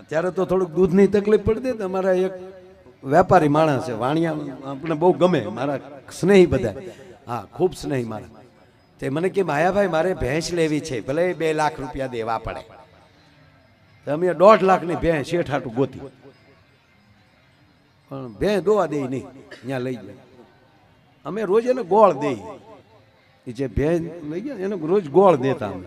અત્યારે તો થોડુંક દૂધની તકલીફ પડતી તો અમારા એક વેપારી માણસ છે, વાણિયા આપણે બહુ ગમે, મારા સ્નેહી બધા. હા, ખૂબ સ્નેહી મારા તે મને કે, માયાભાઈ, મારે ભેંસ લેવી છે, ભલે બે લાખ રૂપિયા દેવા પડે. અમે દોઢ લાખની ભેંસ શેઠ હાટું ગોતી. પણ ભેંસ દોવા દે નહીં ત્યાં લઈ જાય. અમે રોજ એને ગોળ દઈએ. જે ભેંસ લઈ ગયા એને રોજ ગોળ દેતા અમે.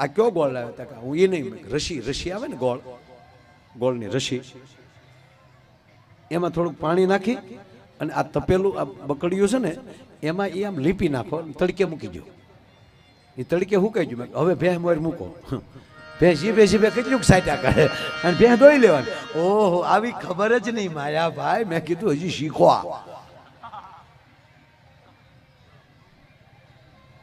આ કયો ગોળ લાવ્યો? તા કે હું એ નહીં રસી રસી આવે ને ગોળ ગોળની રસી એમાં થોડુંક પાણી નાખી અને આ તપેલું આ બકડિયું છે ને એમાં એ આમ લીપી નાખો તડકે મૂકી દો એ તડકે હું કહી કીધું, હવે ભેંસ મોર મૂકો. ભેંસ જીભે જીભે કેટલું સાટ્યા કરે અને ભેંસ દોઈ લેવાની. ઓહો આવી ખબર જ નહીં માયા ભાઈ. મેં કીધું હજી શીખો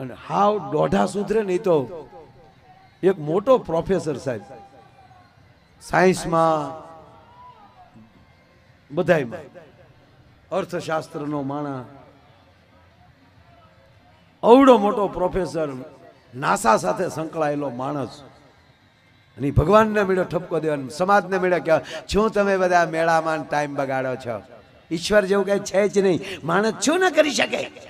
અને હાવ દોઢા સુધરે નહીં તો એક મોટો પ્રોફેસર સાહેબ. સાયન્સમાં બધાયમાં. અર્થશાસ્ત્રનો માણા અવડો મોટો પ્રોફેસર નાસા સાથે સંકળાયેલો માણસ. અને ભગવાનને મેળો ઠપકો દેવાનો, સમાજને મેળો કે શું તમે બધા મેળામાં ટાઈમ બગાડો છો? ઈશ્વર જેવું કઈ છે જ નહીં. માણસ શું ના કરી શકે.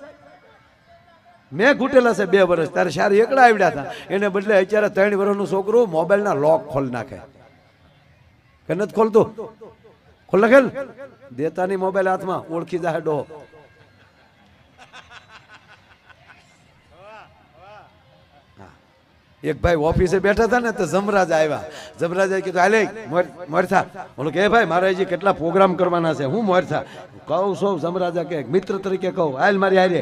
મેં ઘૂટેલા છે બે વર્ષ, ત્યારે સારી એકડા આવડ્યા હતા. એને બદલે અત્યારે ત્રણ વર્ષનું છોકરું મોબાઈલના લોક ખોલી નાખે. કે નથી ખોલતું? ખોલ નાખે દેતાની મોબાઈલ હાથમાં, ઓળખી જાય ડોહો. એક ભાઈ ઓફિસે બેઠા હતા ને, તો જમરાજ આવ્યા. જમરાજે કીધું, હાલે મોરથા બોલો કે ભાઈ, મારે હજી કેટલા પ્રોગ્રામ કરવાના છે, હું મોરથા કહું સૌ જમરાજા કે, મિત્ર તરીકે કહું. હાલ મારી હારે.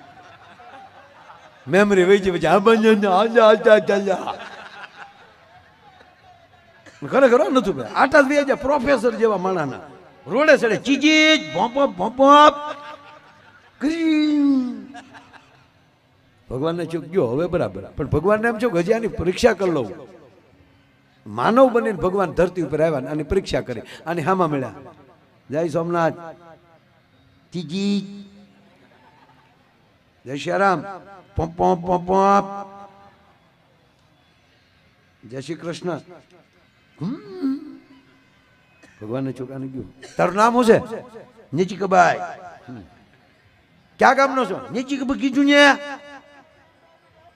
મેમરી વહી જાય પછી આ બંને આજા આજા આજા ખરેખર નતું ભાઈ. આટા બે હજાર પ્રોફેસર જેવા માણાના. રોડે સડે ચીજી ભોંપ ભોંપ ભગવાનને ચૂક ગયો, હવે બરાબર. પણ ભગવાનને એમ છો કે પરીક્ષા કરી લઉં. માનવ બનીને ભગવાન ધરતી ઉપર આવ્યા આની પરીક્ષા કરી. આની હામાં મળ્યા. જય સોમનાથ. ચીજી જય પોંપ પોંપ જય શ્રી કૃષ્ણ. ભગવાનને ચોકાને ગયું તારું નામ શું છે? નીચી કબાઈ હમ. ક્યાં ગામનો છો? નીચી કબા કીધું ને.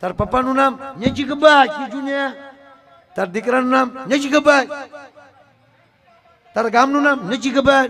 તાર પપ્પાનું નામ નીચી કબાઈ કીધું ને. તાર દીકરાનું નામ નીચી કબાઈ તારા ગામનું નામ નીચી કબાઈ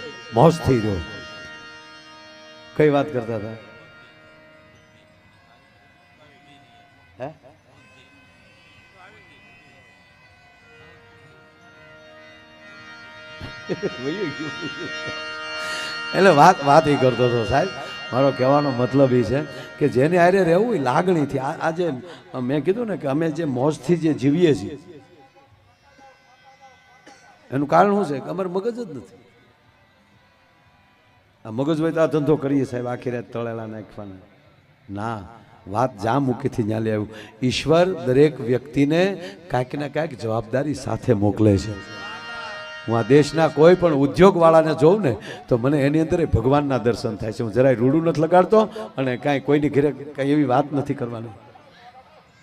મોજથી રહ્યો. કઈ વાત કરતા હતા? એટલે વાત વાત એ કરતો હતો, સાહેબ. મારો કહેવાનો મતલબ એ છે કે જેને આરે રહેવું એ લાગણીથી આજે મેં કીધું ને કે અમે જે મોજથી જે જીવીએ છીએ, એનું કારણ શું છે? કે અમારે મગજ જ નથી. આ મગજ હોય તો આ ધંધો કરીએ સાહેબ, આખી રાત તળેલા નાખવાના. ના, વાત જ્યાં મૂકીથી ત્યાં લઈ આવ્યું ઈશ્વર દરેક વ્યક્તિને કાંઈક ને કાંઈક જવાબદારી સાથે મોકલે છે. હું આ દેશના કોઈ પણ ઉદ્યોગવાળાને જોઉં ને, તો મને એની અંદર ભગવાનના દર્શન થાય છે. હું જરાય રૂડું નથી લગાડતો અને કાંઈ કોઈની ઘરે કાંઈ એવી વાત નથી કરવાની.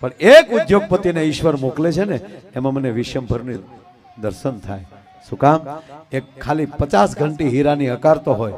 પણ એક ઉદ્યોગપતિને ઈશ્વર મોકલે છે ને, એમાં મને વિશ્વભરની દર્શન થાય. શું કામ? એક ખાલી પચાસ ઘંટી હીરાની હકારતો હોય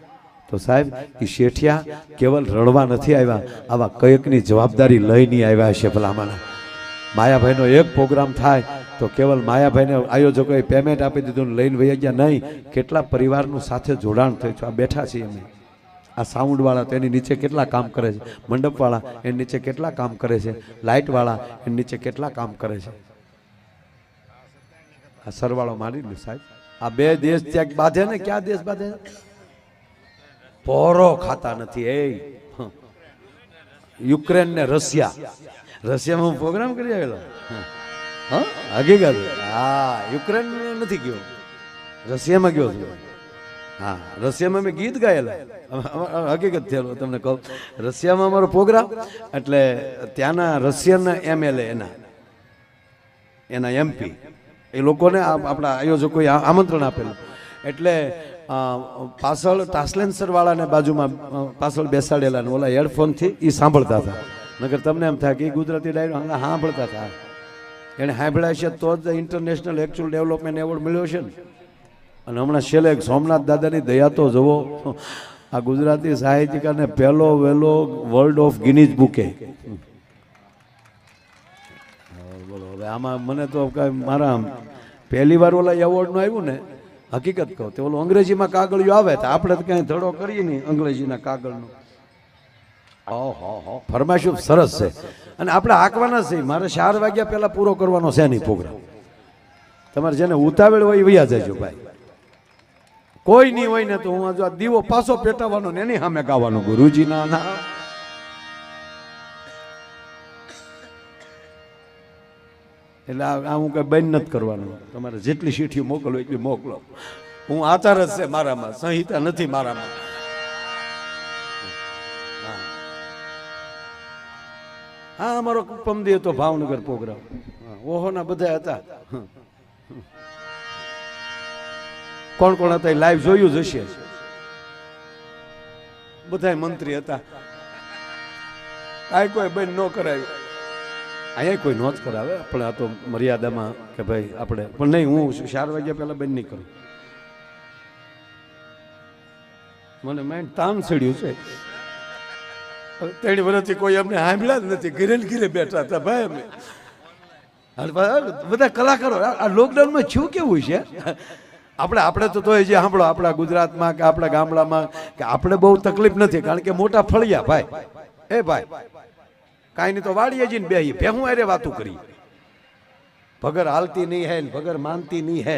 તો સાહેબ એ શેઠિયા કેવલ રડવા નથી આવ્યા, આવા કયકની જવાબદારી લઈને આવ્યા છે ભલામણ. માયાભાઈનો એક પ્રોગ્રામ થાય તો કેવલ માયાભાઈને આયોજકોએ પેમેન્ટ આપી દીધું લઈને વહી ગયા નહીં, કેટલા પરિવારનું સાથે જોડાણ થયું છે? આ બેઠા છીએ અમે. આ સાઉન્ડવાળા તો એની નીચે કેટલા કામ કરે છે? મંડપવાળા એની નીચે કેટલા કામ કરે છે? લાઇટવાળા એની નીચે કેટલા કામ કરે છે? આ સરવાળો મારી લે સાહેબ. આ બે દેશ ત્યાં બાંધે ને ક્યાં દેશ બાંધે? પોરો ખાતા નથી એ. યુક્રેન ને રશિયા. રશિયામાં હું પ્રોગ્રામ કરી આવેલો? હા. હકીકત હા, યુક્રેન નથી ગયો. રશિયામાં ગયો છું. હા, રશિયામાં મેં ગીત ગાયેલા. હકીકત થયેલો તમને કહું. રશિયામાં અમારો પ્રોગ્રામ એટલે ત્યાંના રશિયન એમએલએ એના એના એમપી. એ લોકોને આપણા આયોજકોએ આમંત્રણ આપેલું. એટલે પાછળ ટ્રાન્સલેન્સર વાળાને બાજુમાં પાછળ બેસાડેલા ને ઓલા હેડફોનથી એ સાંભળતા હતા. નગર તમને એમ થાય કે એ ગુજરાતી ડાયરો સાંભળતા હતા. એને સાંભળ્યા છે તો જ ઇન્ટરનેશનલ એકચ્યુઅલ ડેવલપમેન્ટ એવોર્ડ મળ્યો છે ને. અને હમણાં છેલ્લે સોમનાથ દાદાની દયા તો જુઓ. આ ગુજરાતી સાહિત્યકારને પહેલો વહેલો વર્લ્ડ ઓફ ગિનીઝ બુકે. બોલો હવે આમાં મને તો કાંઈ મારા પહેલી વાર ઓલા એવોર્ડનું આવ્યું ને. હકીકત કહું તે ઓલું અંગ્રેજીમાં કાગળિયું આવે તો આપણે તો ક્યાંય ધડો કરીએ નહીં અંગ્રેજીના કાગળનો. ફરમાશું સરસ છે. અને આપણે હાંકવાના છે મારે ચાર વાગ્યા પહેલા પૂરો કરવાનો છે નહીં પ્રોગ્રામ. તમારે જેને ઉતાવળ હોય વૈયા જજો ભાઈ. કોઈ નહીં હોય ને તો હું આ દીવો પાછો પેટાવાનો ને એની સામે ગાવાનો. ગુરુજી ના એટલે આ હું કઈ બંધ નથી કરવાનું. તમારે જેટલી શીઠીઓ મોકલો એટલી મોકલો. હું આચાર જ છે મારામાં, સંહિતા નથી મારામાં. હા. અમારો પમદી હતો ભાવનગર પ્રોગ્રામ. ઓહોના બધા હતા. કોણ કોણ હતા લાઈવ જોયું જ હશે. બધા મંત્રી હતા. કાંઈ કોઈ બેન ન કરાવ્યું અહીંયા કોઈ નોંધ કરાવે? પણ આ તો મર્યાદામાં કે ભાઈ આપણે પણ નહીં, હું ચાર વાગ્યા પહેલાં બંધ નહીં કરું. મને માઇન્ડ તામ ચડ્યું છે. ત્રણ વર્ષથી કોઈ અમને સાંભળ્યા જ નથી. ઘીરે ઘીરે બેઠા હતા ભાઈ અમે. બધા કલાકારો, આ આ લોકડાઉનમાં છું કેવું છે? આપણે આપણે તો તોય જે સાંભળો, આપણા ગુજરાતમાં કે આપણા ગામડામાં કે આપણે બહુ તકલીફ નથી, કારણ કે મોટા ફળિયા ભાઈ. એ ભાઈ કાંઈ નહીં તો વાડીએ જઈને બેહી, ભેહું અરે વાતું કરી. ભગર હાલતી નહીં હે ભગર માનતી નહીં હે